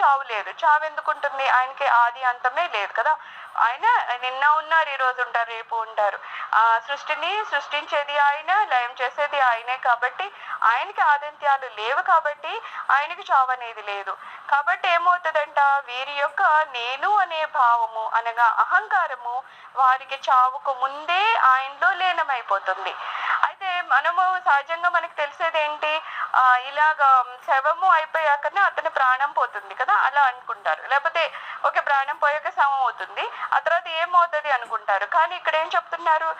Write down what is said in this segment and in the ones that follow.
చావు లేదు. చావు ఎందుకుంటుంది? ఆయనకి ఆది అంతమే లేదు కదా. ఆయన నిన్న ఉన్నారు ఈ రోజు ఉంటారు రేపు ఉంటారు. ఆ సృష్టిని సృష్టించేది ఆయన లయం చేసేది ఆయనే కాబట్టి ఆయనకి ఆదంత్యాలు లేవు కాబట్టి ఆయనకి చావు అనేది లేదు. కాబట్టి ఏమవుతుందంట? వీరి యొక్క నేను అనే భావము అనగా అహంకారము వారికి చావుకు ముందే ఆయనలో లీనమైపోతుంది. అయితే మనము సహజంగా మనకు తెలిసేది ఏంటి ఇలాగ శవము అయిపోయాకనే అతని ప్రాణం పోతుంది కదా అలా అనుకుంటారు. లేకపోతే ఓకే ప్రాణం పోయాక శవం అవుతుంది ఆ తర్వాత ఏమవుతుంది అనుకుంటారు. కానీ ఇక్కడ ఏం చెప్తున్నారు?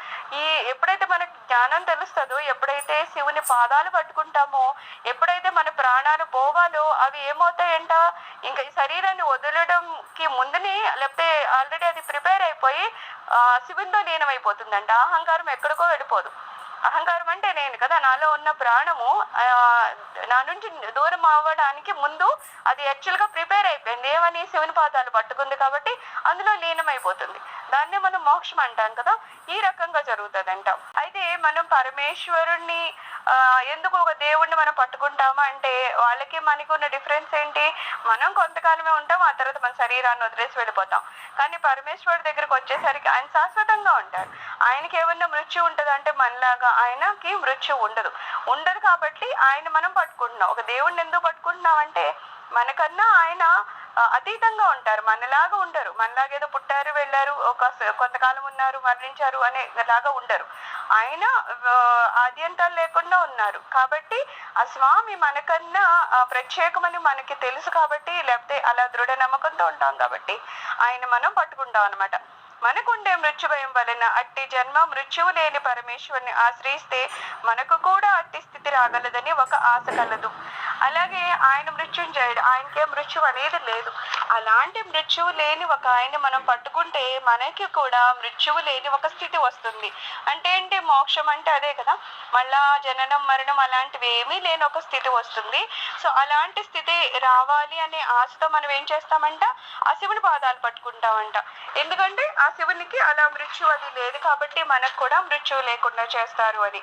ఈ ఎప్పుడైతే మనకు జ్ఞానం తెలుస్తుందో ఎప్పుడైతే శివుని పాదాలు పట్టుకుంటామో ఎప్పుడైతే మన ప్రాణాలు పోవాలో అవి ఏమవుతాయంట? ఇంకా ఈ శరీరాన్ని వదలడంకి ముందుని లేకపోతే ఆల్రెడీ అది ప్రిపేర్ అయిపోయి శివునితో లీనమైపోతుందంట. అహంకారం ఎక్కడికో వెళ్ళిపోదు. అహంకారం అంటే నేను కదా నాలో ఉన్న ప్రాణము నా నుంచి దూరం అవ్వడానికి ముందు అది యాక్చువల్గా ప్రిపేర్ అయిపోయింది. ఏమని? శివుని పాదాలు పట్టుకుంది కాబట్టి అందులో లీనమైపోతుంది. దాన్నే మనం మోక్షం అంటాం కదా. ఈ రకంగా జరుగుతుందంట. అయితే మనం పరమేశ్వరుణ్ణి ఎందుకు ఒక దేవుణ్ణి మనం పట్టుకుంటామా? అంటే వాళ్ళకి మనకి ఉన్న డిఫరెన్స్ ఏంటి? మనం కొంతకాలమే ఉంటాం ఆ తర్వాత మన శరీరాన్ని వదిలేసి వెళ్ళిపోతాం. కానీ పరమేశ్వరుడి దగ్గరికి వచ్చేసరికి ఆయన శాశ్వతంగా ఉంటారు ఆయనకి ఏమన్నా మృత్యు ఉంటుంది అంటే మనలాగా ఆయనకి మృత్యు ఉండదు. ఉండదు కాబట్టి ఆయన మనం పట్టుకుంటున్నాం. ఒక దేవుణ్ణి ఎందుకు పట్టుకుంటున్నాం అంటే మనకన్నా ఆయన అతీతంగా ఉంటారు. మనలాగా ఉండరు. మనలాగా ఏదో పుట్టారు వెళ్ళారు ఒక కొంతకాలం ఉన్నారు మరణించారు అనే లాగా ఉండరు. ఆయన ఆద్యంతాలు లేకుండా ఉన్నారు. కాబట్టి ఆ స్వామి మనకన్నా ప్రత్యేకమని మనకి తెలుసు కాబట్టి లేకపోతే అలా దృఢ నమ్మకంతో ఉంటాం కాబట్టి ఆయన మనం పట్టుకుంటాం అనమాట మనకుండే మృత్యు భయం వలన అట్టి జన్మ మృత్యువు లేని పరమేశ్వరుని ఆశ్రయిస్తే మనకు కూడా అట్టి స్థితి రాగలదని ఒక ఆశ కలదు. అలాగే ఆయన మృత్యుంజయుడు ఆయనకే మృత్యు అనేది లేదు. అలాంటి మృత్యువు లేని ఒక ఆయన్ని మనం పట్టుకుంటే మనకి కూడా మృత్యువు లేని ఒక స్థితి వస్తుంది. అంటే ఏంటి? మోక్షం అంటే అదే కదా. మళ్ళా జననం మరణం అలాంటివి ఏమీ లేని ఒక స్థితి వస్తుంది. సో అలాంటి స్థితి రావాలి అనే ఆశతో మనం ఏం చేస్తామంట? ఆ శివుని పాదాలు పట్టుకుంటామంట. ఎందుకంటే ఆ శివునికి అలా మృత్యు అది లేదు కాబట్టి మనకు కూడా మృత్యువు లేకుండా చేస్తారు అని